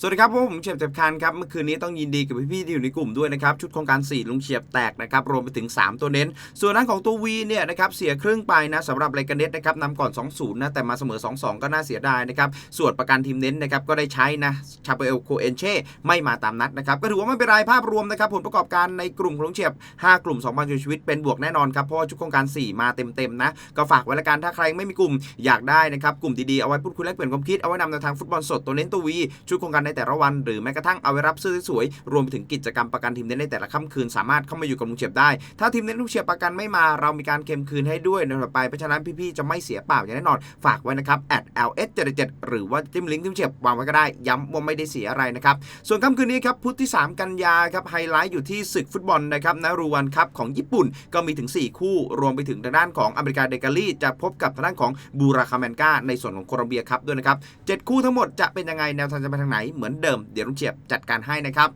สวัสดีครับผมเฉียบเจ็บคันครับเมื่อคืนนี้ต้องยินดีกับพี่ๆที่อยู่ในกลุ่มด้วยนะครับชุดโครงการ4ลุงเฉียบแตกนะครับรวมไปถึง 3 ตัวเน้น ส่วนนั้นของตัววีเนี่ยนะครับเสียครึ่งไปนะสำหรับไรกันเน็ตนะครับนำก่อน 2-0นะแต่มาเสมอ 2-2 ก็น่าเสียดายนะครับส่วนประกันทีมเน้นนะครับก็ได้ใช้นะชาเปเอลโคเอนเช่ไม่มาตามนัดนะครับก็ถือว่าไม่เป็นไรภาพรวมนะครับผลประกอบการในกลุ่มของลุงเฉียบ 5 กลุ่ม2,000ชีวิตเป็นบวกแน่นอนครับเพราะชุดโครงการ 4 มาเต็มๆนะก็ฝากไว้ละกันถ้าใครไม่มีกลุ่มอยากได้นะครับกลุ่มดีๆเอาไว้พูดคุยแลกเปลี่ยนความคิดเอาไว้นำแนวทางฟุตบอลสดตัวเน้นตัววีชุดโครงการในแต่ละวัน หรือแม้กระทั่งเอาไว้รับเสื้อสวยๆรวมไปถึงกิจกรรมประกันทีมเน้นในแต่ละค่ำคืนสามารถเข้ามาอยู่กับลุงเฉียบได้ ถ้าทีมเน้นลุงเฉียบประกันไม่มาเรามีการเค็มคืนให้ด้วยในต่อไปเพราะฉะนั้นพี่ๆจะไม่เสียเปล่าอย่างแน่นอนฝากไว้นะครับ ls 7 7หรือว่าจิ้มลิงก์ที่ลุงเฉียบวางไว้ก็ได้ ย้ำว่าไม่ได้เสียอะไรนะครับส่วนค่ำคืนนี้ครับพุธที่ 3 กันยาครับไฮไลท์อยู่ที่ศึกฟุตบอลนะครับนารูวันครับของญี่ปุ่นก็มีถึง 4 คู่ รวมไปถึงทางด้านของอเมริกาเดกาลีจะพบกับทางด้านของบูราคาแมนกาในส่วนของโคลอมเบียครับด้วยนะครับเจ็ดคู่ทั้งหมดจะเป็นยังไงแนวทางจะไปทางไหนเหมือนเดิม เดี๋ยวลุงเฉียบจัดการให้นะครับ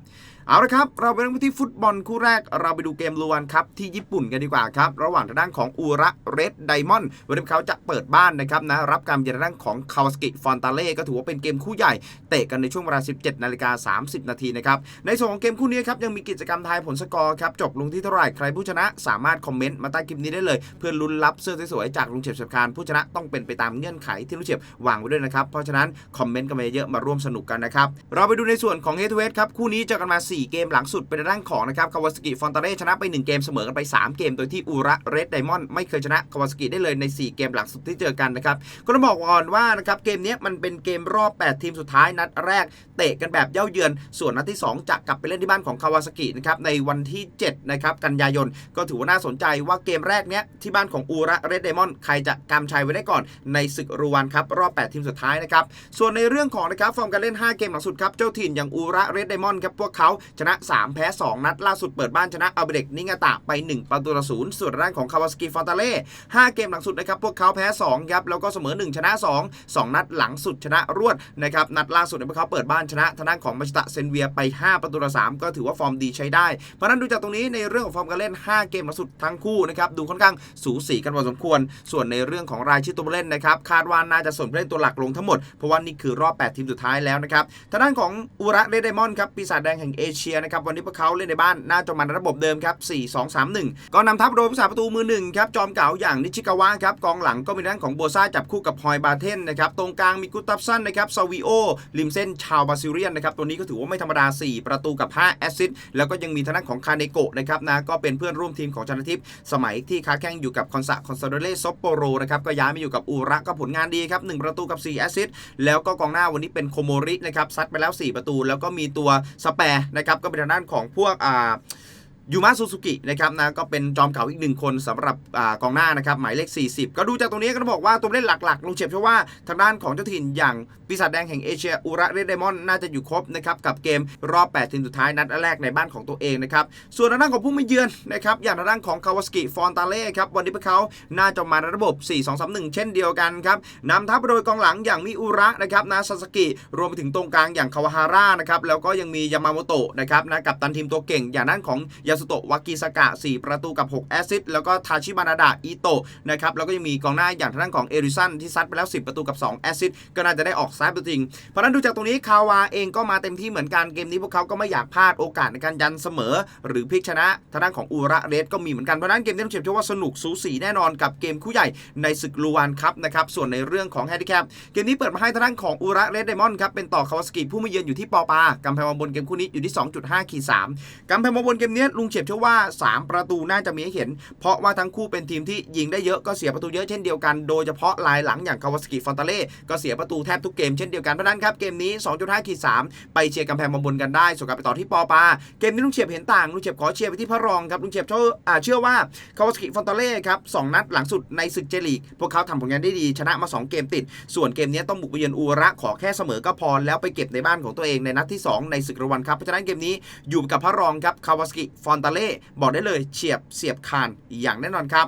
เอาละครับ เราไปเริ่มที่ฟุตบอลคู่แรก เราไปดูเกมลวนครับ ที่ญี่ปุ่นกันดีกว่าครับ ระหว่างทางด้านของอูระเรดไดมอนด์วันนี้เขาจะเปิดบ้านนะครับนะ รับการเยือนด้านของคาวสกิฟอนตาเล่ก็ถือว่าเป็นเกมคู่ใหญ่ เตะกันในช่วงเวลา 17 นาฬิกา 30 นาทีนะครับ ในส่วนของเกมคู่นี้ครับ ยังมีกิจกรรมทายผลสกอร์ครับ จบลงที่เท่าไหร่ ใครผู้ชนะ สามารถคอมเมนต์มาใต้คลิปนี้ได้เลย เพื่อลุ้นรับเสื้อสวยๆจากลุงเฉียบเฉียบคานผู้ชนะต้องเป็นไปตามเงื่อนไขที่ลุงเฉียบวางไว้ด้วยนะครับ เพราะฉะนั้นคอมเมนต์กันมาเยอะมาร่วมสนุกกันนะครับ เราไปดูในส่วนของเฮทเวสครับคู่นี้เจอกันมา4 เกมหลังสุดเป็นทางด้านของนะครับคาวาสกิฟอนตาเร่ชนะไป 1 เกมเสมอกันไป 3 เกม โดยที่อูระเรดไดมอนด์ไม่เคยชนะคาวาสกิได้เลยใน 4 เกมหลังสุดที่เจอกันนะครับก็ต้องบอกก่อนว่านะครับเกมนี้มันเป็นเกมรอบ 8 ทีมสุดท้ายนัดแรก เตะกันแบบเย่าเยือน ส่วนนัดที่ 2 จะกลับไปเล่นที่บ้านของคาวาสกินะครับในวันที่7นะครับกันยายนก็ถือว่าน่าสนใจว่าเกมแรกเนี้ยที่บ้านของอูระเรดไดมอนด์ใครจะกำชัยไว้ได้ก่อนในศึกรูวันครับรอบ 8 ทีมสุดท้ายนะครับส่วนในเรื่องของนะครับฟอร์มการเล่น 5 เกมหลังสุดครับเจ้าถิ่นอย่างอูระเรดไดมอนด์ครับพวกเขาชนะ 3 แพ้ 2 นัดล่าสุดเปิดบ้านชนะอัลเบเดกนิงาตะไป 1 ประตูต่อศูนย์ส่วนด้านของคาวาสกิฟอนตาเล่5เกมหลังสุดนะครับพวกเขาแพ้2ครับแล้วก็เสมอ 1 ชนะ 2 2 นัดหลังสุดชนะรวดนะครับนัดล่าสุดเนี่ยพวกเขาเปิดบ้านชนะทางด้านของมัชตะเซนเวียไป 5 ประตูต่อ3ก็ถือว่าฟอร์มดีใช้ได้ เพราะนั้นดูจากตรงนี้ในเรื่องของฟอร์มการเล่น 5 เกมหลังสุดทั้งคู่นะครับดูค่อนข้างสูสีกันพอสมควร ส่วนในเรื่องของรายชื่อตัวเล่นนะครับคาดว่าน่าจะส่งผู้เล่นตัวหลักลงทั้งหมดเพราะว่านี่คือรอบ 8 ทีมสุดท้ายแล้วนะครับทางด้านของอุระเรดไดมอนด์ครับปีศาจแดงแห่งเอเชียนะครับวันนี้พวกเขาเล่นในบ้านน่าจะมาในระบบเดิมครับ 4 2 3 1 ก็นำทัพโดยผู้สาประตูมือหนึ่งครับจอมเก่าอย่างนิชิกาวะครับกองหลังก็มีด้านของโบซ่าจับคู่กับฮอยบาเทนนะครับตรงกลางมีกุตับซันนะครับซาวิโอริมเส้นชาวบาซิเรียนนะครับตัวนี้ก็ถือว่าไม่ธรรมดา 4 ประตูกับ 5 แอสซิสต์แล้วก็ยังมีทางด้านของคาเนโกะนะครับนะก็เป็นเพื่อนร่วมทีมของชนทิพย์สมัยที่ค้าแข่งอยู่กับคอนซาคอนซาโดเล่ซอปโปโรนะครับก็ย้ายมาอยู่กับอูระก็ผลงานดีครับ1ประตูกับ 4 แอสซิสต์แล้วก็กองหน้าวันนี้เป็นโคโมรินะครับซัดไปแล้ว 4 ประตู แล้วก็มีตัวสแปร์นะครับก็เป็นทางด้านของพวกอ่า ยูมะซูซูกินะครับนะก็เป็นจอมเก่าอีกหนึ่งคนสำหรับอกองหน้านะครับหมายเลข 40 ก็ดูจากตรงนี้ก็ต้องบอกว่าตัวเล่นหลักๆลงเฉียบเชื่อว่าทางด้านของเจ้าถิ่นอย่างปีศาจแดงแห่งเอเชียอุระเรดไดมอนด์น่าจะอยู่ครบนะครับกับเกมรอบ 8 ทีมสุดท้ายนัดแรกในบ้านของตัวเองนะครับส่วนทางด้านของผู้มาเยือนนะครับอย่างทางด้านของคาวาสกิฟอนตาเล่ครับวันนี้พวกเขาน่าจะมาในระบบ 4-2-3-1 เช่นเดียวกันครับนำทัพโดยกองหลังอย่างมิอุระนะครับนาซาสกิรวมไปถึงตรงกลางอย่างคาวาฮาร่านะครับแล้วก็ยังมียามาโมโตะนะครับนะกับตันทีมตัวเก่งอย่างด้านของยาสุโตะวากิสกะ 4 ประตูกับ 6 แอสซิสต์แล้วก็ทาชิมานาดะอิโตะนะครับแล้วก็ยังมีกองหน้าอย่างทางด้านของเอริสันที่ซัดไปแล้ว 10 ประตูกับ 2 แอสซิสต์ก็น่าจะได้ออกซ้ายประตูจริง เพราะนั้นดูจากตรงนี้คาวาเองก็มาเต็มที่เหมือนกันเกมนี้พวกเขาก็ไม่อยากพลาดโอกาสในการยันเสมอ หรือพลิกชนะทางด้านของอูระเรสก็มีเหมือนกันเพราะนั้นเกมนี้ผมเชื่อว่าสนุกสูสีแน่นอนกับเกมคู่ใหญ่ในศึกลูวานครับนะครับส่วนในเรื่องของแฮนดิแคปเกมนี้เปิดมาให้ทางด้านของอูระเรสไดมอนด์ครับเป็นต่อคาวาสกิผู้มาเยือนอยู่ที่ปอปากำแพงบนเกมคู่นี้อยู่ที่ 2.5ขีด3กำแพงบนเกมนี้ลุงเฉียบเชื่อว่า 3 ประตูน่าจะมีให้เห็น เพราะว่าทั้งคู่เป็นทีมที่ยิงได้เยอะก็เสียประตูเยอะเช่นเดียวกัน โดยเฉพาะลายหลังอย่างคาวาสกิฟอนตาเล่ก็เสียประตูแทบทุกเกมเช่นเดียวกันเพราะนั้นครับเกมนี้ 2.5ขีด3ไปเชียร์กำแพงวังบนกันได้ส่วนกลับไปต่อที่ปอปาเกมนี้ลุงเฉียบเห็นต่างลุงเฉียบขอเชียร์ไปที่พระรองครับลุงเฉียบเชื่อเชื่อว่าคาวาสกิฟอนตาเล่ครับสองนัดหลังสุดในศึกเจลีกพวกเขาทำผลงานได้ดีชนะมาสองเกมติด ส่วนเกมนี้ต้องบุกไปเยือนอูระขอแค่เสมอก็พอแล้วไปเก็บในบ้านของตัวเองในนัดที่ 2 ในศึกรางวัลครับเพราะฉะนั้นเกมนี้อยู่กับพระรองครับคาวาสกิฟอนตาเล่บอกได้เลยเฉียบเสียบคานอย่างแน่นอนครับ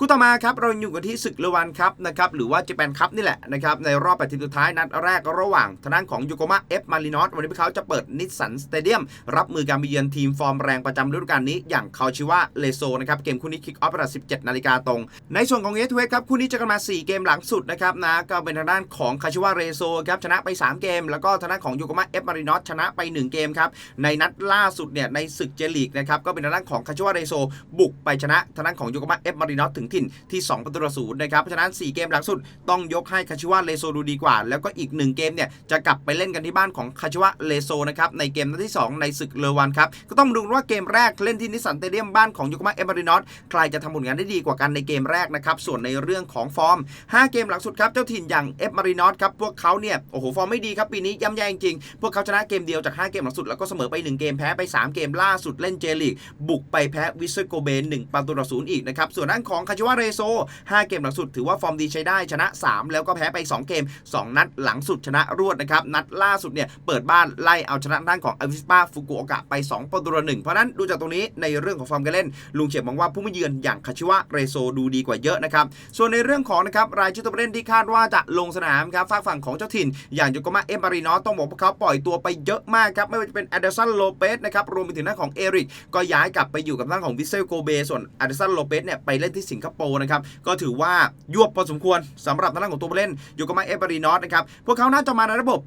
คู่ต่อมาครับเราอยู่กันที่ศึกเลวันครับนะครับหรือว่าเจแปนคัพนี่แหละนะครับในรอบแปดทีมสุดท้ายนัดแรกระหว่างทางด้านของโยโกมาเอฟมารินอสวันนี้พวกเขาจะเปิดนิสสันสเตเดียมรับมือการไปเยือนทีมฟอร์มแรงประจำฤดูกาลนี้อย่างคาชิวะเลโซนะครับเกมคู่นี้คิกออฟเวลา17 นาฬิกาตรง ในส่วนของเอทเวครับคู่นี้จะกันมา 4 เกมหลังสุดนะครับนะก็เป็นทางด้านของคาชิวะเรโซครับชนะไป 3 เกม แล้วก็ทางด้านของโยโกมาเอฟมารินอสชนะไป 1 เกมครับในนัดล่าสุดเนี่ยในศึกเจลีกนะครับก็เป็นทางด้านของคาชิวะเรโซบุกไปชนะทางด้านของโยโกมาเอฟมารินอสถึงถิ่นที่ 2 ประตูต่อศูนย์นะครับ เพราะฉะนั้น 4 เกมหลังสุดต้องยกให้คาชิวะเลโซดูดีกว่า แล้วก็อีก 1 เกมเนี่ยจะกลับไปเล่นกันที่บ้านของคาชิวะเลโซนะครับในเกมนัดที่ 2 ในศึกเลวันครับก็ต้องดูว่าเกมแรกเล่นที่นิสันเตเดียมบ้านของยโกมาเอมารินอสใครจะทำผลงานได้ดีกว่ากันในเกมแรกนะครับส่วนในเรื่องของฟอร์ม 5 เกมหลังสุดครับเจ้าถิ่นอย่างเอฟมารินอสครับพวกเขาเนี่ยโอ้โหฟอร์มไม่ดีครับปีนี้ย่ำแย่จริงๆพวกเขาชนะเกมเดียวจาก 5 เกมหลังสุดแล้วก็เสมอไป 1 เกมแพ้ไป 3 เกมล่าสุดเล่นเจลีกบุกไปแพ้วิสเซโกเบน1ประตูต่อศูนย์อีกนะครับส่วนด้านของคาชิวะเรโซ 5 เกมหลังสุดถือว่าฟอร์มดีใช้ได้ชนะ 3 แล้วก็แพ้ไป 2 เกม 2 นัดหลังสุดชนะรวดนะครับ นัดล่าสุดเนี่ยเปิดบ้านไล่เอาชนะด้านของอวิสปาฟุกุโอกะไป2ประตูต่อหนึ่งเพราะนั้นดูจากตรงนี้ในเรื่องของฟอร์มการเล่น ลุงเฉียบมองว่าผู้มาเยือนอย่างคาชิวะเรโซดูดีกว่าเยอะนะครับส่วนในเรื่องของนะครับรายชื่อตัวผู้เล่นที่คาดว่าจะลงสนามครับฝากฝั่งของเจ้าถิ่น อย่างโยโกมาเอมบารินอต้องบอกว่าเขาปล่อยตัวไปเยอะมากครับไม่ว่าจะเป็นแอเดสันโลเปสนะครับรวมไปถึงหน้าของเอริกก็ย้ายกลับไปอยู่กับหน้าของวิเซลโกเบส่วนอเดสันโลเปสเนี่ยไปเล่นที่สิงคโปร์นะครับก็ถือว่ายวบพอสมควรสำหรับทางด้านของตัวผู้เล่นโยโกมาเอมบรินอสนะครับพวกเขาน่าจะมาในระบบ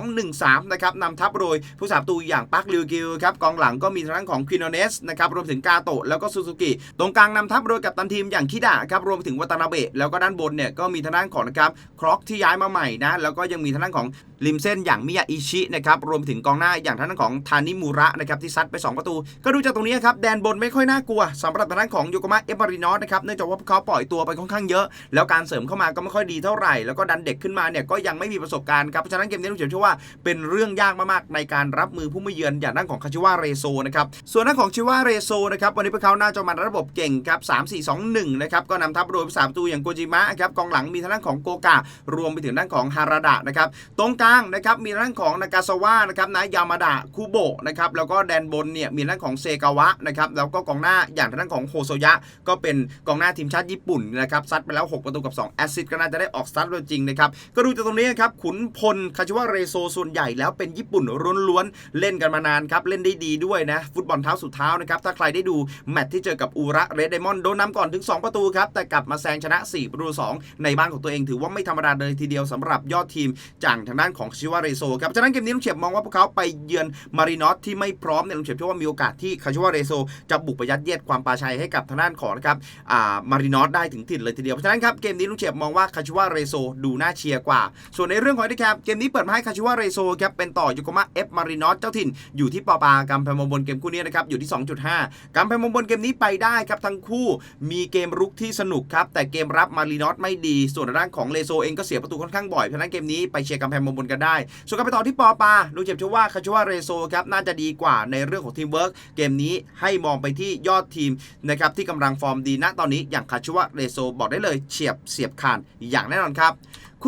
4-2-1-3 นะครับนำทัพโดยผู้สาประตูอย่างปักลิวกิลครับกองหลังก็มีทางด้านของควินโนเนสนะครับรวมถึงกาโตะแล้วก็ซูซูกิตรงกลางนำทัพโดยกัปตันทีมอย่างคิดะครับรวมถึงวัตนาเบะแล้วก็ด้านบนเนี่ยก็มีทางด้านของนะครับครอกที่ย้ายมาใหม่นะแล้วก็ยังมีทางด้านของริมเส้นอย่างมิยาอิชินะครับรวมถึงกองหน้าอย่างทางด้านของทานิมูระนะครับที่ซัดไป 2 ประตู ก็ดูจากตรงนี้ครับแดนบนไม่ค่อยน่ากลัวสำหรับทางด้านของโยโกมะเอฟมารินอสนะครับเนื่องจากว่าพวกเขาปล่อยตัวไปค่อนข้างเยอะ แล้วการเสริมเข้ามาก็ไม่ค่อยดีเท่าไหร่ แล้วก็ดันเด็กขึ้นมาเนี่ยก็ยังไม่มีประสบการณ์ครับ เพราะฉะนั้นเกมนี้ลุงเฉียบเชื่อว่าเป็นเรื่องยากมากๆในการรับมือผู้มาเยือนอย่างด้านของคาชิวะเรโซนะครับ ส่วนด้านของชิวะเรโซนะครับวันนี้พวกเขาน่าจะมาระบบเก่งครับ3 4 2 1นะครับก็นำทัพโดยสาประตูอย่างโกจิมะครับกองหลังมีทางด้านของโกกะรวมไปถึงด้านของฮาราดะนะครับตรงกลางนะครับมีทางด้านของนากาซาวะนะครับนะยามาดะคุโบะนะครับแล้วก็แดนบนเนี่ยมีทางด้านของเซกาวะนะครับแล้วก็กองหน้าอย่างทางด้านของโฮโซยะก็เป็นกองหน้าทีมชาติญี่ปุ่นนะครับซัดไปแล้ว 6 ประตูกับ 2 แอสซิสต์ก็น่าจะได้ออกสตาร์ทโดยจริงนะครับ ก็ดูจากตรงนี้นะครับ ขุนพลคาชิวะเรโซส่วนใหญ่แล้วเป็นญี่ปุ่นล้วนๆเล่นกันมานานครับ เล่นได้ดีด้วยนะ ฟุตบอลเท้าสุดเท้านะครับ ถ้าใครได้ดูแมตช์ที่เจอกับอูระเรดไดมอนด์โดนนำก่อนถึง 2 ประตูครับ แต่กลับมาแซงชนะ4ประตู2ในบ้านของตัวเองถือว่าไม่ธรรมดาเลยทีเดียวสำหรับยอดทีมจากทางด้านของชิวะเรโซครับฉะนั้นเกมนี้ลุงเฉียบมองว่าพวกเขาไปเยือนมารินอสที่ไม่พร้อมเนี่ยลุงเฉียบเชื่อว่ามีโอกาสที่คาชิวะเรโซจะบุกไปยัดเยียดความปาชัยให้กับทางด้านของนะครับอ่มารินอสได้ถึงถิ่นเลยทีเดียว เพราะฉะนั้นครับเกมนี้ลุงเฉียบมองว่าคาชิวะเรโซดูน่าเชียร์กว่า ส่วนในเรื่องของไอ้ครับเกมนี้เปิดมาให้คาชิวะเรโซครับเป็นต่อยูโกมะเอฟมารินอสเจ้าถิ่นอยู่ที่ปอปากำแพงมบนเกมคู่นี้นะครับอยู่ที่ 2.5กำแพงมบนเกมนี้ไปได้ครับทั้งคู่มีเกมรุกที่สนุกครับแต่เกมรับมารินอสไม่ดี ส่วนทางด้านของเลโซเองก็เสียประตูค่อนข้างบ่อยเพราะฉะนั้นเกมนี้ไปเชียร์กำแพงมบนกันได้ ส่วนการไปต่อที่ปอปาลุงเจ็บเชื่อว่าคาชิวะเรโซครับน่าจะดีกว่าในเรื่องของทีมเวิร์กเกมนี้ให้มองไปที่ยอดทีมนะครับที่กำลังฟอร์มดีณตอนนี้อย่างคาชิวะเรโซบอกได้เลยเฉียบเสียบขาดอย่างแน่นอนครับ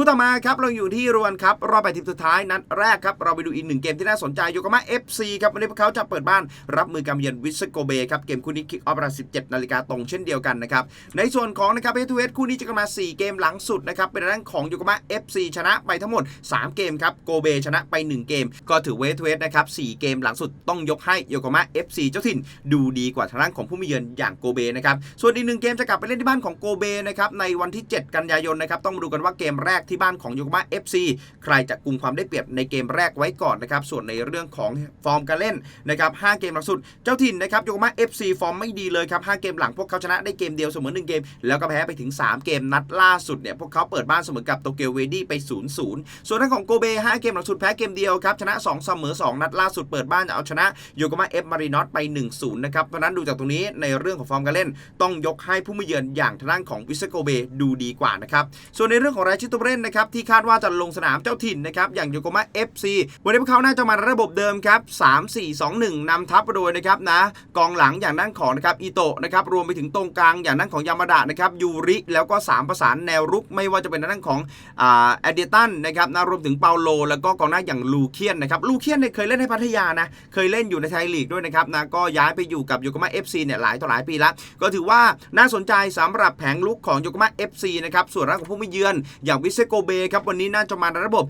คู่ต่อมาครับเราอยู่ที่รวนครับรอบแปดทีมสุดท้ายนัดแรกครับเราไปดูอีกหนึ่งเกมที่น่าสนใจโยโกมา FC ครับวันนี้พวกเขาจะเปิดบ้านรับมือการเยือนวิสโกเบครับเกมคู่นี้คิกออฟเวลา17นาฬิกาตรงเช่นเดียวกันนะครับในส่วนของนะครับเอทูเอสคู่นี้จะกันมา 4 เกมหลังสุดนะครับเป็นทางด้านของโยโกมา FC ชนะไปทั้งหมด 3 เกมครับโกเบชนะไป 1 เกม ก็ถือเวทูเอสนะครับ4เกมหลังสุดต้องยกให้โยโกมา FC เจ้าถิ่นดูดีกว่าทางด้านของผู้มีเยือนอย่างโกเบนะครับส่วนอีกหนึ่งเกมจะกลับไปเล่นที่บ้านของโกเบนะครับในวันที่ 7 กันยายนนะครับต้องดูกันว่าเกมแรกที่บ้านของโยโกมา FC ใครจะกุมความได้เปรียบในเกมแรกไว้ก่อนนะครับส่วนในเรื่องของฟอร์มการเล่นนะครับ5เกมหลังสุด เจ้าถิ่นนะครับโยโกมา FC ฟอร์มไม่ดีเลยครับ5เกมหลังพวกเขาชนะได้เกมเดียวเสมอ1เกม แล้วก็แพ้ไปถึง 3 เกมนัดล่าสุดเนี่ยพวกเขาเปิดบ้านเสมอกับโตเกียวเวดี้ไป 0-0 ส่วนทางของโกเบ5เกมหลังสุดแพ้เกมเดียวครับชนะ 2 เสมอ 2 นัดล่าสุดเปิดบ้านเอาชนะโยโกมา F มารินอสไป 1-0 นะครับเพราะนั้นดูจากตรงนี้ในเรื่องของฟอร์มการเล่น ต้องยกให้ผู้มาเยือนอย่างทางด้านของวิสโกเบดูดีกว่านะครับส่วนในเรื่องของรายชื่อตัวเล่นนะครับที่คาดว่าจะลงสนามเจ้าถิ่นนะครับอย่างโยโกมา FC วันนี้พวกเขาน่าจะมาระบบเดิมครับ3 4 2 1นำทัพโดยนะครับนะกองหลังอย่างด้านของนะครับอิโตะนะครับรวมไปถึงตรงกลางอย่างด้านของยามาดะนะครับยูริแล้วก็ 3 ประสานแนวรุกไม่ว่าจะเป็นด้านของอ่าแอดเดตันนะครับนะรวมถึงเปาโล แล้วก็กองหน้าอย่างลูเคียนนะครับลูเคียนเนี่ยเคยเล่นให้พัทยานะเคยเล่นอยู่ในไทยลีกด้วยนะครับนะก็ย้ายไปอยู่กับโยโกมา FC เนี่ยหลายต่อหลายปีแล้วก็ถือว่าน่าสนใจสำหรับแผงลุกของโยโกมา FC นะครับส่วนร่างของผู้ไม่เยือนอย่างวิซโกเบครับวันนี้น่าจะมาในระบบ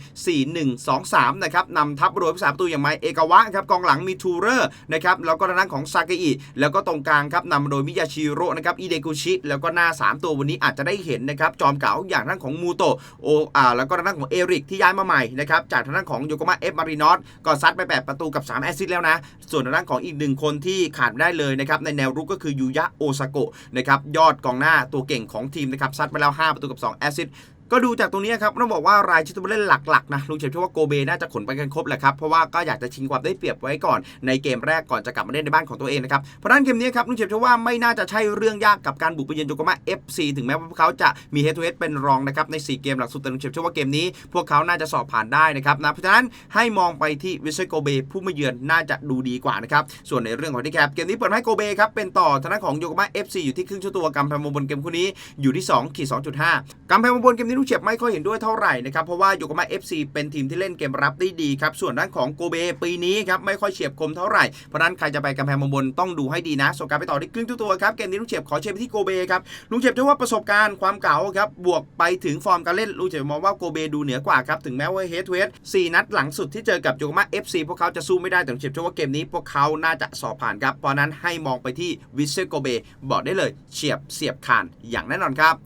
4-1-2-3 นะครับนำทัพโดยผู้สาประตูอย่างไมเอกาวะครับกองหลังมีทูเรอร์นะครับแล้วก็ทางด้านของซากอิแล้วก็ตรงกลางครับนำโดยมิยาชิโร่นะครับอิเดกุชิ แล้วก็หน้า 3 ตัววันนี้อาจจะได้เห็นนะครับจอมเก๋าอย่างทางด้านของมูโตโออ่าแล้วก็ทางด้านของเอริกที่ย้ายมาใหม่นะครับจากทางด้านของโยโกมาเอฟมารินอสก็ซัดไป 8 ประตูกับ 3 แอสซิสต์แล้วนะ ส่วนทางด้านของอีกหนึ่งคนที่ขาดไม่ได้เลยนะครับในแนวรุกก็คือยูยะโอซาโกะนะครับยอดกองหน้าตัวเก่งของทีมนะครับซัดไปแล้ว 5 ประตูกับ 2 แอสซิสต์ ก็ดูจากตรงนี้ครับต้องบอกว่ารายชื่อตัวเล่นหลักๆนะลุงเฉยเชื่อว่าโกเบน่าจะขนไปกันครบแหละครับเพราะว่าก็อยากจะชิงความได้เปรียบไว้ก่อนในเกมแรกก่อนจะกลับมาเล่นในบ้านของตัวเองนะครับเพราะนั้นเกมนี้ครับลุงเฉยเชื่อว่าไม่น่าจะใช่เรื่องยากกับการบุกไปเยือนโยโกมา FC ถึงแม้ว่าพวกเขาจะมีเฮดทูเฮดเป็นรองนะครับใน 4 เกมหลักสุดแต่ลุงเฉยเชื่อว่าเกมนี้ พวกเขาน่าจะสอบผ่านได้นะครับนะเพราะฉะนั้นให้มองไปที่วิเซโกเบผู้มาเยือนน่าจะดูดีกว่านะครับส่วนในเรื่องของที่แคปเกมนี้เปิดให้โกเบครับเป็นต่อทางด้านของโยโกมา FC อยู่ที่ครึ่งชั่วตัวกำแพงมุมบนเกมคู่นี้อยู่ที่2ขีด2.5กำแพงมุมบนเกมนี้ลุงเฉียบไม่ค่อยเห็นด้วยเท่าไหร่นะครับเพราะว่าโยโกมา FC เป็นทีมที่เล่นเกมรับได้ดีครับส่วนด้านของโกเบปีนี้ครับไม่ค่อยเฉียบคมเท่าไหร่เพราะนั้นใครจะไปกำแพงมุมบนต้องดูให้ดีนะส่วนการไปต่อที่ครึ่งตัวครับเกมนี้ลุงเฉียบขอเชียร์ไปที่โกเบครับลุงเฉียบเชื่อว่าประสบการณ์ความเก่าครับบวกไปถึงฟอร์มการเล่นลุงเฉียบมองว่าโกเบดูเหนือกว่าครับถึงแม้ว่าเฮดทูเฮดสี่นัดหลังสุดที่เจอกับโยโกมา FC พวกเขาจะสู้ไม่ได้แต่ลุงเฉียบเชื่อว่าเกมนี้พวกเขาน่าจะสอบผ่านครับเพราะฉะนั้นให้มองไปที่วิเซโกเบบอกได้เลยเฉียบเสียบคานอย่างแน่นอนครับ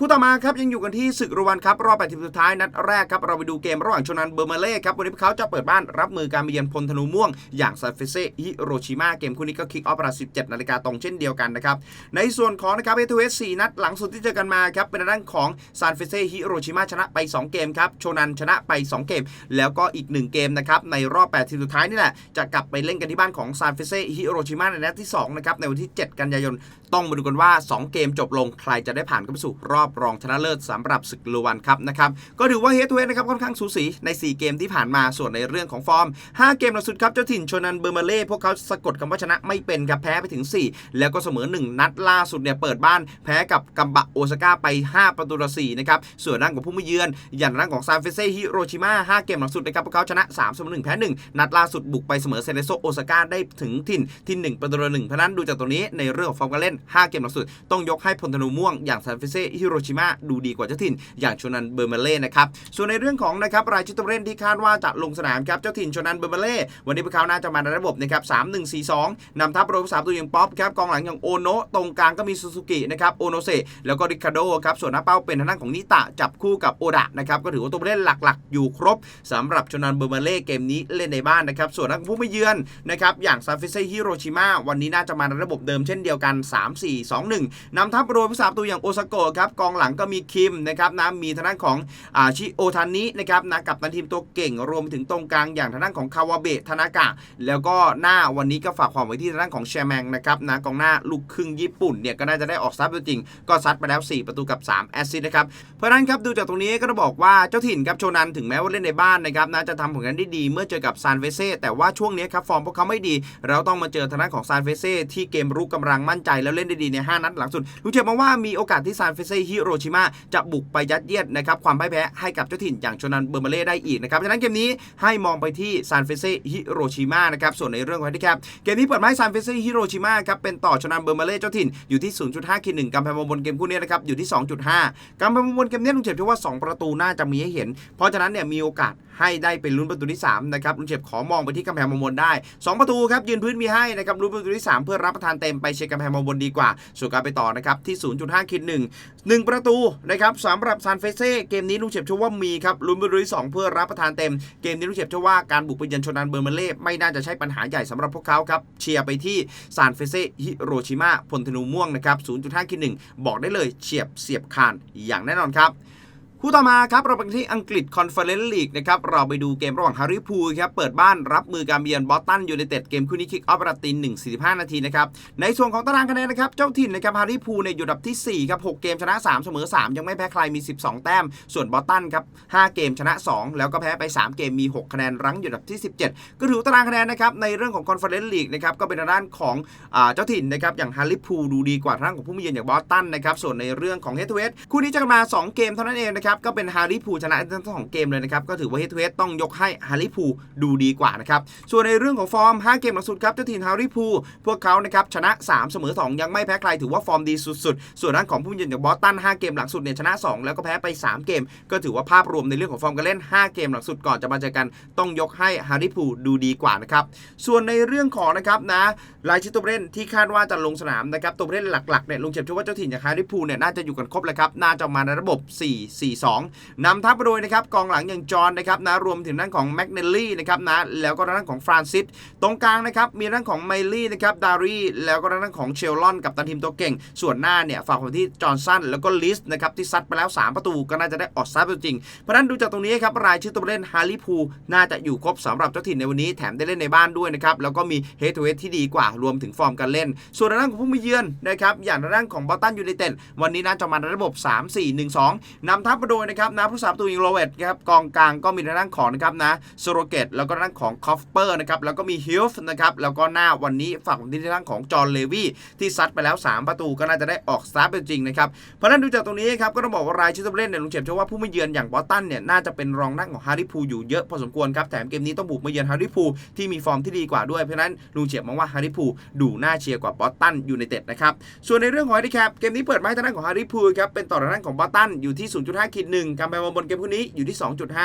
คู่ต่อมาครับยังอยู่กันที่ศึกรวันครับรอบแปดทีมสุดท้ายนัดแรกครับเราไปดูเกมระหว่างชนันเบอร์เมเล่ครับวันนี้เขาจะเปิดบ้านรับมือการมาเยือนพลธนูม่วง อย่างซานเฟเซฮิโรชิมาเกมคู่นี้ก็คิกออฟเวลา17นาฬิกาตรงเช่นเดียวกันนะครับในส่วนของนะครับเอทูเอสสี่นัดหลังสุดที่เจอกันมาครับเป็นด้านของซานเฟเซฮิโรชิมาชนะไป 2 เกมครับโชนันชนะไป 2 เกม แล้วก็อีก 1 เกมนะครับในรอบ8ทีมสุดท้ายนี่แหละจะกลับไปเล่นกันที่บ้านของซานเฟเซฮิโรชิมาในนัดที่2นะครับในวันที่ 7 กันยายนต้องมาดูกันว่า 2 เกมจบลงใครจะได้ผ่านเข้าไปสู่รอบรองชนะเลิศสำหรับศึกลูวันครับนะครับก็ถือว่าเฮดทูเฮดนะครับค่อนข้างสูสีใน 4 เกมที่ผ่านมาส่วนในเรื่องของฟอร์ม 5 เกมล่าสุดครับเจ้าถิ่นโชนันเบอร์มาเล่พวกเขาสะกดคำว่าชนะไม่เป็นครับแพ้ไปถึง 4 แล้วก็เสมอ 1 นัดล่าสุดเนี่ยเปิดบ้านแพ้กับกัมบะโอซาก้าไป 5 ประตูต่อ4นะครับส่วนด้านของผู้มาเยือน อย่างด้านของซานเฟเซฮิโรชิมา5เกมหลังสุดนะครับพวกเขาชนะ3เสมอ1แพ้1นัดล่าสุดบุกไปเสมอเซเลโซโอซาก้าได้ถึงถิ่นที่ 1 ประตูต่อ1เพราะนั้นดูจากตรงนี้ในเรื่องของฟอร์มการเล่น 5 เกมหลังสุด ต้องยกให้พลธนูม่วงอย่างซานเฟเซฮิโรชิมาดูดีกว่าเจ้าถิ่น อย่างชนันเบอร์มเล่นะครับส่วนในเรื่องของนะครับรายชื่อตัวเล่นที่คาดว่าจะลงสนามครับเจ้าถิ่นชนันเบอร์มเล่วันนี้พวกเขาน่าจะมาในระบบนะครับ3 1 4 2นำทัพโรบสามตัวอย่างป๊อปครับกองหลังอย่างโอโนะตรงกลางก็มีซูซูกินะครับโอโนเซแล้วก็ริคาโดครับส่วนหน้าเป้าเป็นทางด้านของนิตะจับคู่กับโอดะนะครับก็ถือว่าตัวเล่นหลักๆ อยู่ครบสำหรับชนันเบอร์มเล่เกมนี้เล่นในบ้านนะครับส่วนนักผู้ไม่เยือนนะครับอย่างซานเฟเซฮิโรชิมาวันนี้น่าจะมาในระบบเดิมเช่นเดียวกัน 3 4 2 1นำทัพโรยผู้สาประตูอย่างโอซาโกะครับกองหลังก็มีคิมนะครับนะมีทางด้านของอาชิโอทานินะครับนะกับตันทีมตัวเก่งรวมถึงตรงกลางอย่างทางด้านของคาวาเบะธนากะ แล้วก็หน้าวันนี้ก็ฝากความไว้ที่ทางด้านของแชแมงนะครับนะกองหน้าลูกครึ่งญี่ปุ่นเนี่ยก็น่าจะได้ออกซับตัวจริง ก็ซัดไปแล้ว 4 ประตูกับ 3 แอสซิสต์นะครับเพราะนั้นครับดูจากตรงนี้ก็ต้องบอกว่าเจ้าถิ่นครับโชนันถึงแม้ว่าเล่นในบ้านนะครับนะจะทำผลงานได้ดีเมื่อเจอกับซานเฟเซ่แต่ว่าช่วงนี้ครับฟอร์มพวกเขาไม่ดี เราต้องมาเจอทางด้านของซานเฟเซ่ที่เกมรุกกำลังมั่นใจแล้วเล่นได้ดีใน 5 นัดหลังสุดรู้เชื่อมาว่ามีโอกาสที่ซานเฟเซ่ฮิฮิโรชิมาจะบุกไปยัดเยียดนะครับความพ่ายแพ้ให้กับเจ้าถิ่นอย่างโชนันเบอร์มาเล่ได้อีกนะครับฉะนั้นเกมนี้ให้มองไปที่ซานเฟเซฮิโรชิมานะครับส่วนในเรื่องของที่แคปเกมนี้เปิดมาให้ซานเฟเซฮิโรชิมาครับเป็นต่อชนันเบอร์มาเล่เจ้าถิ่นอยู่ที่ 0.5คิดหนึ่งกำแพงบนเกมคู่นี้นะครับอยู่ที่ 2.5กำแพงบนเกมนี้ลุงเฉยเชื่อว่า 2 ประตูน่าจะมีให้เห็น เพราะฉะนั้นเนี่ยมีโอกาส ให้ได้เป็นลุ้นประตูที่3นะครับลุงเฉียบขอมองไปที่กำแพงมงบนได้ 2 ประตูครับยืนพื้นมีให้นะครับลุ้นประตูที่ 3 เพื่อรับประทานเต็มไปเช็คกำแพงมงบนดีกว่าส่วนการไปต่อนะครับที่ 0.5คิด1 1 ประตูนะครับสำหรับซานเฟเซ่เกมนี้ลุงเฉียบเชื่อว่ามีครับลุ้นประตูที่2เพื่อรับประทานเต็มเกมนี้ลุงเฉียบเชื่อว่าการบุกไปเยือนชนันเบอร์เมเล่ไม่น่าจะใช่ปัญหาใหญ่สำหรับพวกเขาครับเชียร์ไปที่ซานเฟเซ่ฮิโรชิมาพลธนูม่วงนะครับ0.5คิด1บอกได้เลยเฉียบเสียบคานอย่างแน่นอนครับ คู่ต่อมาครับเราไปที่อังกฤษคอนเฟอเรนซ์ลีกนะครับเราไปดูเกมระหว่างฮาริพูครับเปิดบ้านรับมือการเยือนบอสตันยูไนเต็ดเกมคู่นี้คิกออฟประตีน1 45 นาทีนะครับในส่วนของตารางคะแนนนะครับเจ้าถิ่นนะครับฮาริพูเนี่ยอยู่อันดับที่4ครับ6เกมชนะ 3 เสมอ 3 ยังไม่แพ้ใครมี 12 แต้ม ส่วนบอสตันครับ5เกมชนะ 2 แล้วก็แพ้ไป 3 เกมมี 6 คะแนนรั้งอยู่อันดับที่ 17 ก็ถือตารางคะแนนนะครับในเรื่องของคอนเฟอเรนซ์ลีกนะครับก็เป็นด้านของเจ้าถิ่นนะครับอย่างฮาริพูดูดีกว่าทางของผู้มาเยือนอย่างบอสตันนะครับส่วนในเรื่องของเฮดเฮดคู่นี้จะมา 2 เกมเท่านั้นเองนะครับก็เป็นฮาริพูชนะทั้งสองเกมเลยนะครับก็ถือว่าเฮดทูเฮดต้องยกให้ฮาริพูดูดีกว่านะครับส่วนในเรื่องของฟอร์ม 5 เกมหลังสุดครับเจ้าถิ่นฮาริพูพวกเขานะครับชนะ 3 เสมอ 2 ยังไม่แพ้ใครถือว่าฟอร์มดีสุดๆ ส่วนด้านของผู้เยือนอย่างบอสตัน 5 เกมหลังสุดเนี่ยชนะ 2 แล้วก็แพ้ไป 3 เกม ก็ถือว่าภาพรวมในเรื่องของฟอร์มการเล่น 5 เกมหลังสุดก่อนจะมาเจอกันต้องยกให้ฮาริพูดูดีกว่านะครับส่วนในเรื่องของนะครับนะรายชื่อตัวเล่นที่คาดว่าจะลงสนามนะครับตัวเล่นหลักๆเนี่ยลุงเฉียบเชื่อว่าเจ้าถิ่นอย่างฮาริพูเนี่ยน่าจะอยู่กันครบแล้วครับน่าจะมาในระบบ4-2นำทัพโดยนะครับกองหลังอย่างจอห์นนะครับนะรวมถึงด้านของแมกเนลลี่นะครับนะแล้วก็ด้านของฟรานซิสตรงกลางนะครับมีด้านของไมลี่นะครับดารีแล้วก็ด้านของเชลลอนกับตันทีมตัวเก่ง ส่วนหน้าเนี่ยฝากคนที่จอห์นสันแล้วก็ลิสนะครับที่ซัดไปแล้ว 3 ประตูก็น่าจะได้ออกซัดตัวจริงเพราะนั้นดูจากตรงนี้ครับรายชื่อตัวเล่นฮาริพูน่าจะอยู่ครบสำหรับเจ้าถิ่นในวันนี้แถมได้เล่นในบ้านด้วยนะครับแล้วก็มีเฮดทูเฮดที่ดีกว่ารวมถึงฟอร์มการเล่น ส่วนนด้านของผู้มาเยือนนะครับอย่างด้านของบอตันยูไนเต็ดวันนี้น่าจะมาในระบบ 3 4 1 2นำทัพมาโดยนะครับนะผู้สาประตูยิงโรเวตครับกองกลางก็มีในด้านของนะครับนะโซโรเกตแล้วก็ด้านของคอฟเปอร์นะครับแล้วก็มีฮิลฟ์นะครับแล้วก็หน้าวันนี้ฝั่งที่ด้านของจอห์นเลวี่ที่ซัดไปแล้ว 3 ประตูก็น่าจะได้ออกสตาร์ทเป็นจริงนะครับเพราะนั้นดูจากตรงนี้ครับก็ต้องบอกว่ารายชื่อตัวผู้เล่นเนี่ยลุงเฉียบเชื่อว่าผู้มาเยือนอย่างบอสตันเนี่ยน่าจะเป็นรองนั่งของฮาริพูอยู่เยอะพอสมควรครับแถมเกมนี้ต้องบุกมาเยือนฮาริพูที่มีฟอร์มที่ดีกว่าด้วยเพราะนั้นลุงเฉียบมองว่าฮาริพูดูน่าเชียร์กว่าบอสตันยูไนเต็ดนะครับส่วนในเรื่องของไฮดิแคปเกมนี้เปิดมาให้ทางด้านของฮาริพูครับเป็นต่อทางด้านของบอสตันอยู่ที่ 0.5ขีดหนึ่งกำแพงมาบนเกมคู่นี้อยู่ที่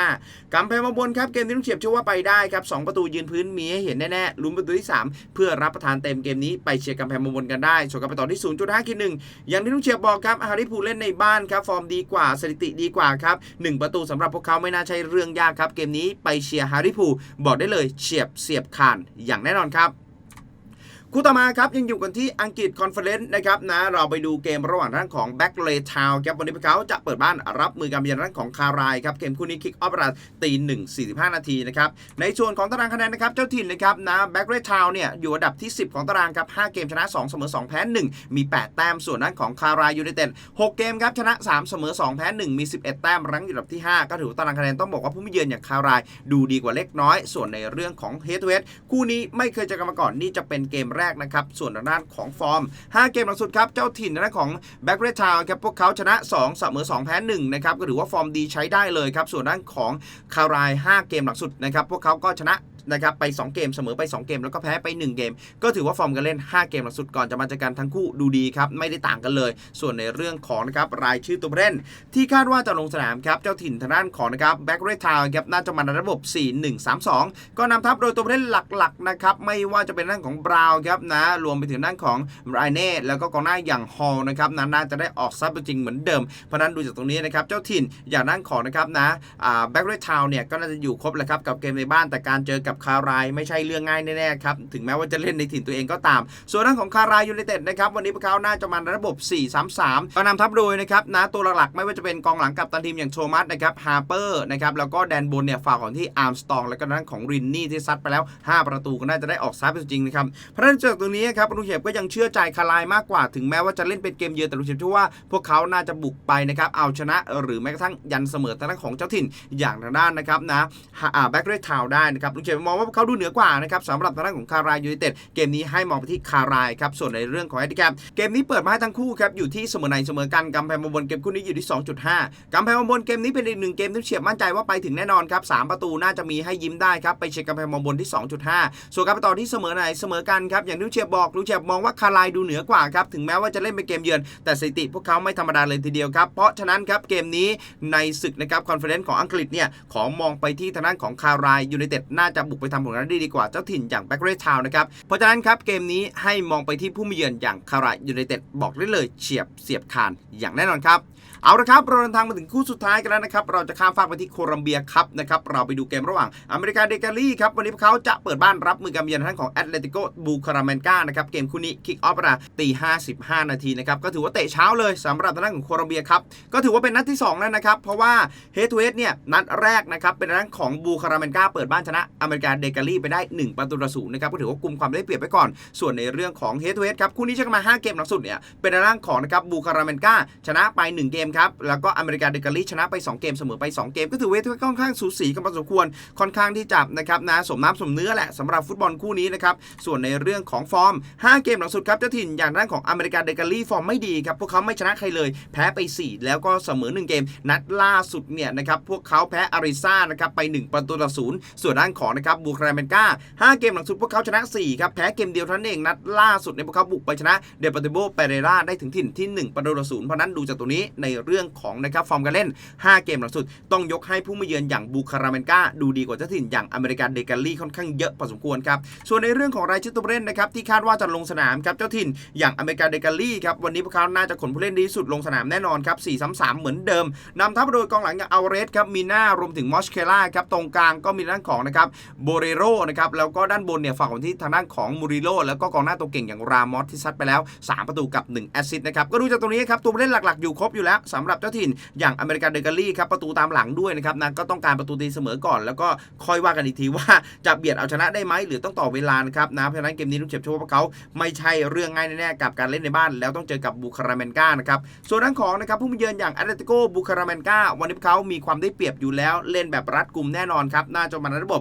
2.5กำแพงมาบนครับเกมนี้ลุงเฉียบเชื่อว่าไปได้ครับสองประตูยืนพื้นมีให้เห็นแน่ๆลุ้นประตูที่ 3 เพื่อรับประทานเต็มเกมนี้ไปเชียร์กำแพงมาบนกันได้ส่วนกันไปต่อที่ 0.5ขีดหนึ่งอย่างที่ลุงเฉียบบอกครับฮาริพูเล่นในบ้านครับฟอร์มดีกว่าสถิติดีกว่าครับหนึ่งประตูสำหรับพวกเขาไม่น่าใช่เรื่องยากครับเกมนี้ไปเชียร์ฮาริพูบอกได้เลยเฉียบเสียบคานอย่างแน่นอนครับ คู่ต่อมาครับยังอยู่กันที่อังกฤษคอนเฟอเรนซ์นะครับนะเราไปดูเกมระหว่างด้านของแบ็กเลทาวครับวันนี้พวกเขาจะเปิดบ้านรับมือการเยือนด้านของคารายครับเกมคู่นี้คิกออฟเวลาตีหนึ่งสี่สิบห้านาทีนะครับในส่วนของตารางคะแนนนะครับเจ้าถิ่นนะครับนะแบ็กเลทาวเนี่ยอยู่อันดับที่ 10 ของตารางครับ5เกมชนะ2เสมอ2แพ้1มี 8 แต้มส่วนด้านของคารายยูไนเต็ด6เกมครับชนะ 3 เสมอ2แพ้1มี 11 แต้มรั้งอยู่อันดับที่ 5 ก็ถือว่าตารางคะแนนต้องบอกว่าผู้มีเยือนอย่างคารายดูดีกว่าเล็กน้อย ส่วนในเรื่องของเฮดเฮดคู่นี้ไม่เคยเจอกันมาก่อนนี่จะเป็นเกมแรกนะครับ ส่วนทางด้านของฟอร์ม 5 เกมหลังสุดครับ เจ้าถิ่นทางด้านของแบ็กเรทาวครับ พวกเขาชนะ2เสมอ2 แพ้1นะครับก็ถือว่าฟอร์มดีใช้ได้เลยครับ ส่วนด้านของคาราย 5 เกมหลังสุดนะครับ พวกเขาก็ชนะ นะครับไป 2 เกมเสมอไป 2 เกม แล้วก็แพ้ไป 1 เกม ก็ถือว่าฟอร์มการเล่น 5 เกมหลังสุดก่อนจะมาเจอกันทั้งคู่ดูดีครับไม่ได้ต่างกันเลย ส่วนในเรื่องของนะครับรายชื่อตัวเล่น ที่คาดว่าจะลงสนามครับเจ้าถิ่นทางด้านของนะครับแบ็กเรทาวครับน่าจะมาในระบบ 4 1 3 2 ก็นำทัพโดยตัวเล่นหลักๆนะครับไม่ว่าจะเป็นด้านของบราวน์ครับนะรวมไปถึงด้านของไรเน่แล้วก็กองหน้าอย่างฮอลนะครับนะน่าจะได้ออกซับจริงเหมือนเดิมเพราะนั้นดูจากตรงนี้นะครับเจ้าถิ่นอย่างด้านของนะครับนะแบ็กเรทาวเนี่ยก็น่าจะอยู่ครบแหละครับกับเกมในบ้านแต่การเจอกับคารายไม่ใช่เรื่องง่ายแน่ๆครับ ถึงแม้ว่าจะเล่นในถิ่นตัวเองก็ตาม ส่วนด้านของคารายยูไนเต็ดนะครับวันนี้พวกเขาน่าจะมาในระบบ 4-3-3 ก็นำทัพโดยนะครับนะตัวหลักๆ ไม่ว่าจะเป็นกองหลังกับตันทีมอย่างโทมัสนะครับฮาร์เปอร์นะครับแล้วก็แดนบนเนี่ยฝากของที่อาร์มสตอง แล้วก็ด้านของรินนี่ที่ซัดไปแล้ว 5 ประตูก็น่าจะได้ออกซ้ายเป็นจริงนะครับเพราะฉะนั้นจากตรงนี้ครับลุงเฉียบก็ยังเชื่อใจคารายมากกว่า ถึงแม้ว่าจะเล่นเป็นเกมเยือนแต่ลุงเฉียบเชื่อว่าพวกเขาน่าจะบุกไปนะครับเอาชนะหรือแม้กระทั่งยันเสมอทางด้านของเจ้าถิ่นอย่างทางด้านนะครับนะแบ็กเรทาวได้นะครับลุงเฉียบมองว่าพวกเขาดูเหนือกว่านะครับสำหรับทางด้านของคารายยูไนเต็ดเกมนี้ให้มองไปที่คารายครับส่วนในเรื่องของแอดดิแกมเกมนี้เปิดมาให้ทั้งคู่ครับอยู่ที่เสมอในเสมอกันกำแพงมาบนเกมคู่นี้อยู่ที่ 2.5กำแพงมาบนเกมนี้เป็นอีกหนึ่งเกมที่เฉียบมั่นใจว่าไปถึงแน่นอนครับสามประตูน่าจะมีให้ยิ้มได้ครับไปเช็คกำแพงมาบนที่ 2.5 ส่วนการไปต่อที่เสมอในเสมอกันครับอย่างที่เฉียบบอกลุงเฉียบมองว่าคารายดูเหนือกว่าครับถึงแม้ว่าจะเล่นเป็นเกมเยือน แต่สถิติพวกเขาไม่ธรรมดาเลยทีเดียวครับเพราะฉะนั้นครับเกมนี้ในศึกนะครับคอนเฟอเรนซ์ของอังกฤษเนี่ยขอมองไปที่ทางด้านของคารายยูไนเต็ดน่าจะบุบุกไปทำผลงานได้ดีกว่าเจ้าถิ่นอย่างแบ็กเรทาวนะครับ เพราะฉะนั้นครับเกมนี้ให้มองไปที่ผู้มีเยือนอย่างคารายูไนเต็ดบอกได้เลยเฉียบเสียบคานอย่างแน่นอนครับ เอาละครับเราเดินทางมาถึงคู่สุดท้ายกันแล้วนะครับ เราจะข้ามฟากไปที่โคลัมเบียครับนะครับ เราไปดูเกมระหว่างอเมริกาเดกาลีครับ วันนี้พวกเขาจะเปิดบ้านรับมือกับเยือนทางของแอตเลติโกบูคาราเมนกานะครับ เกมคู่นี้คิกออฟเวลาตี55 นาทีนะครับ ก็ถือว่าเตะเช้าเลยสำหรับทางด้านของโคลัมเบียครับ ก็ถือว่าเป็นนัดที่2แล้วนะครับ เพราะว่าเฮดทูเฮดเนี่ยนัดแรกนะครับเป็นทางด้านของบูคาราเมนกาเปิดบ้านชนะอเมริกาเดกาลีไปได้ 1 ประตูต่อศูนย์นะครับก็ถือว่ากุมความได้เปรียบไปก่อน ส่วนในเรื่องของเฮดทูเฮดครับคู่นี้ชนะมา 5 เกมหลังสุดเนี่ยเป็นทางด้านของนะครับบูคาราเมนกาชนะไป 1 เกมครับ แล้วก็อเมริกาเดกาลีชนะไป 2 เกมเสมอไป 2 เกม ก็ถือว่าค่อนข้างสูสีกันพอสมควร ค่อนข้างที่จะนะครับนะสมน้ำสมเนื้อแหละสำหรับฟุตบอลคู่นี้นะครับ ส่วนในเรื่องของฟอร์ม 5 เกมหลังสุดครับเจ้าถิ่นอย่างด้านของอเมริกาเดกาลีฟอร์มไม่ดีครับพวกเขาไม่ชนะใครเลย แพ้ไป 4 แล้วก็เสมอ 1 เกม นัดล่าสุดเนี่ยนะครับพวกเขาแพ้อาริซานะครับไป 1 ประตูต่อศูนย์ส่วนด้านของนะครับบูคาราเมนกา5เกมหลังสุดพวกเขาชนะ4ครับแพ้เกมเดียวเท่านั้นเองนัดล่าสุดในพวกเขาบุกไปชนะเดปาติโบเปเรราได้ถึงถิ่นที่ 1 ประตูต่อศูนย์เพราะนั้นดูจากตัวนี้ในเรื่องของนะครับฟอร์มการเล่น 5 เกมหลังสุด ต้องยกให้ผู้มาเยือนอย่างบูคาราเมนกาดูดีกว่าเจ้าถิ่นอย่างอเมริกันเดกาลี่ค่อนข้างเยอะพอสมควรครับส่วนในเรื่องของรายชื่อตัวผู้เล่นนะครับที่คาดว่าจะลงสนามครับเจ้าถิ่นอย่างอเมริกันเดกาลี่ครับวันนี้พวกเขาน่าจะขนผู้เล่นดีที่สุดลงสนามแน่นอนครับ4-3-3 เหมือนเดิมนำทัพโดยกองหลังอย่างอเวเรสครับมีหน้ารวมถึงมอสเคล่าครับตรงกลางก็มีด้านของนะครับโบเรโรนะครับแล้วก็ด้านบนเนี่ยฝั่งของที่ทางด้านของมูริโลแล้วก็กองหน้าตัวเก่งอย่างรามอสที่ซัดไปแล้ว 3 ประตูกับ 1 แอสซิสต์นะครับก็ดูจากตรงนี้ครับตัวเล่นหลักๆอยู่ครบอยู่แล้วสำหรับเจ้าถิ่นอย่างอเมริกันเดกาลีครับประตูตามหลังด้วยนะครับนะก็ต้องการประตูตีเสมอก่อน แล้วก็ค่อยว่ากันอีกทีว่าจะเบียดเอาชนะได้ไหมหรือต้องต่อเวลานะครับนะเพราะฉะนั้นเกมนี้ลูกเจ็บเชื่อว่าพวกเขาไม่ใช่เรื่องง่ายแน่ๆกับการเล่นในบ้าน แล้วต้องเจอกับบูคาราเมนกานะครับส่วนด้านของนะครับผู้มาเยือนอย่างแอตเลติโกบูคาราเมนกาวันนี้พวกเขามีความได้เปรียบอยู่แล้วเล่นแบบรัดกลุ่มแน่นอนครับน่าจะมาในระบบ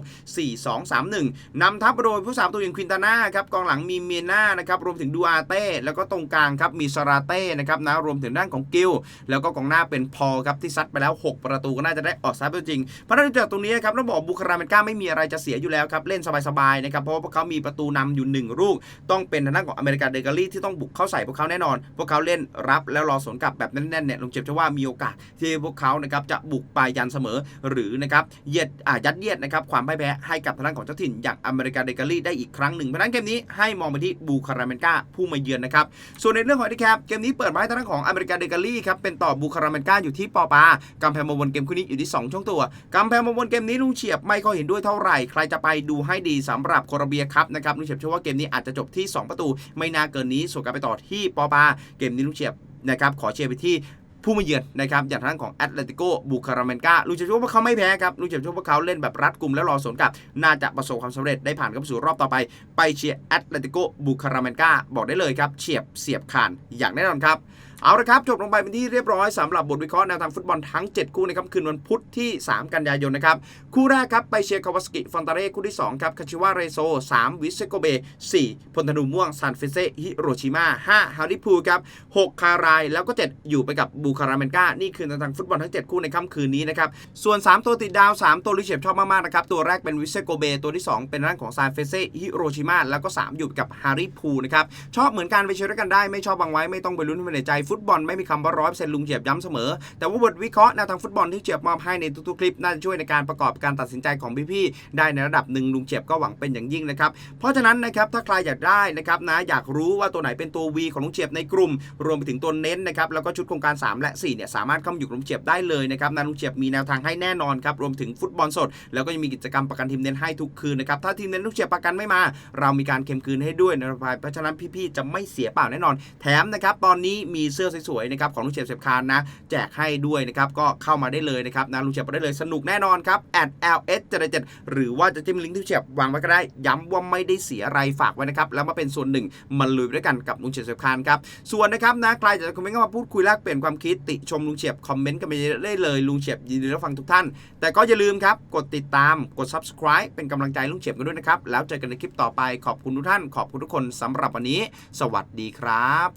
4-2-3-1 นำทัพโดยผู้สามตัวอย่างควินตาน่าครับกองหลังมีเมียนานะครับรวมถึงดูอาเต้แล้วก็ตรงกลางครับมีซาราเต้นะครับนะรวมถึงด้านของกิลแล้วก็กองหน้าเป็นพอครับที่ซัดไปแล้ว 6 ประตูก็น่าจะได้ออกซัดไปจริง เพราะฉะนั้นจากตรงนี้ครับต้องบอกบุคาราเมนก้าไม่มีอะไรจะเสียอยู่แล้วครับเล่นสบายๆนะครับเพราะว่าพวกเขามีประตูนำอยู่ 1 ลูก ต้องเป็นทางด้านของอเมริกาเดกาลีที่ต้องบุกเข้าใส่พวกเขาแน่นอน พวกเขาเล่นรับแล้วรอสวนกลับแบบแน่นๆเนี่ยลงเจ็บจะว่ามีโอกาสที่พวกเขานะครับจะบุกไปยันเสมอหรือนะครับเยียดอ่ายัดเยียดนะครับความพ่ายแพ้ให้กับทางด้านของเจ้าถิ่นอย่างอเมริกาเดกาลีได้อีกครั้งหนึ่งเพราะนั้นเกมนี้ให้มองไปที่บูคาราเมนกาผู้มาเยือนนะครับส่วนในเรื่องของที่แคปเกมนี้เปิดมาให้ทางด้านของอเมริกาเดกาลีครับเป็นต่อบูคาราเมนกาอยู่ที่ปอปากำแพงมาบนเกมคู่นี้อยู่ที่ 2 ช่องตัวกำแพงมาบนเกมนี้ลุงเฉียบไม่ค่อยเห็นด้วยเท่าไหร่ ใครจะไปดูให้ดีสำหรับโคลอมเบียครับนะครับลุงเฉียบเชื่อว่าเกมนี้อาจจะจบที่ 2 ประตู ไม่น่าเกินนี้ส่วนการไปต่อที่ปอปาเกมนี้ลุงเฉียบนะครับขอเชียร์ไปที่ผู้มาเยือนนะครับอย่างทางด้นของแอตเลติโกบูคาราเมนกาลุงเฉียบเชื่อว่าเขาไม่แพ้ครับลุงเฉียบเชื่อว่าเขาเล่นแบบรัดกลุ่มแล้วรอสวนกลับ น่าจะประสบความสำเร็จได้ผ่านเข้าสู่รอบต่อไป ไปเชียร์แอตเลติโกบูคาราเมนกาบอกได้เลยครับเฉียบเสียบขานอย่างแน่นอนครับ เอาละครับ จบลงไปเป็นที่เรียบร้อยสำหรับบทวิเคราะห์แนวทางฟุตบอลทั้ง 7 คู่ในครับคืนวันพุธที่ 3 กันยายนนะครับ คู่แรกครับ ไปเชียร์คาวาสกิฟอนตาเร่คู่ที่ 2 ครับคาชิวาเรโซ 3 วิเซโกเบ 4 พลธนูม่วงซานเฟเซฮิโรชิมา 5 ฮาริพูครับ 6 คาราย แล้วก็ 7 อยู่ไปกับบูคาราเมนกานี่คือแนวทางฟุตบอลทั้ง 7 คู่ในค่ำคืนนี้นะครับส่วน 3 ตัวติดดาว 3 ตัวลิเชฟชอบมากๆนะครับตัวแรกเป็นวิเซโกเบตัวที่ 2 เป็นร่างของซานเฟเซฮิโรชิมาแล้วก็ 3 อยู่กับฮาริพูนะครับชอบเหมือนกันไปเชียร์ด้วยกันได้ไม่ชอบบางไว้ไม่ต้องไปลุ้นในในใจฟุุตบอลไม่มีคำว่าร้อยเปอร์เซ็นต์ลุงเจียบย้ำเสมอ แต่ว่าบทวิเคราะห์แนวทางฟุตบอลที่เจียบมอบให้ในทุกๆ คลิปน่าจะช่วยในการประกอบการตัดสินใจของพี่ๆได้ในระดับหนึ่งลุงเจียบก็หวังเป็นอย่างยิ่งนะครับเพราะฉะนั้นนะครับถ้าใครอยากได้นะครับนะอยากรู้ว่าตัวไหนเป็นตัว V ของลุงเจียบในกลุ่ม รวมไปถึงตัวเน้นนะครับแล้วก็ชุดโครงการ 3 และ4เนี่ยสามารถเข้ามาอยู่กับลุงเจียบได้เลยนะครับนะลุงเจียบมีแนวทางให้แน่นอนครับรวมถึงฟุตบอลสด แล้วก็ยังมีกิจกรรมประกันทีมเน้นให้ทุกคืนนะครับถ้าทีมเน้นลุงเจียบประกันไม่มา เรามีการเค็มคืนให้ด้วยนะครับเพราะฉะนั้นพี่ๆจะไม่เสียเปล่าแน่นอน แถมนะครับตอนนี้มีเสื้อสวยๆนะครับของลุงเจียบเซฟคานนะ แจกให้ด้วยนะครับก็เข้ามาได้เลยนะครับนะลุงเฉียบได้เลยสนุกแน่นอนครับ at ls 7 7หรือว่าจะจิ้มลิงก์ที่เฉียบวางไว้ก็ได้ ย้ำว่าไม่ได้เสียอะไรฝากไว้นะครับแล้วมาเป็นส่วนหนึ่งมันลุยไปด้วยกันกับลุงเฉียบเสียบคานครับส่วนนะครับนะใครจะคอมเมนต์เข้ามาพูดคุยแลกเปลี่ยนความคิดติชมลุงเฉียบคอมเมนต์กันไปได้เลยลุงเฉียบยินดีรับฟังทุกท่าน แต่ก็อย่าลืมครับกดติดตามกด subscribe เป็นกำลังใจลุงเฉียบกันด้วยนะครับแล้วเจอกันในคลิปต่อไปขอบคุณทุกท่าน ขอบคุณทุกคนสำหรับวันนี้ สวัสดีครับ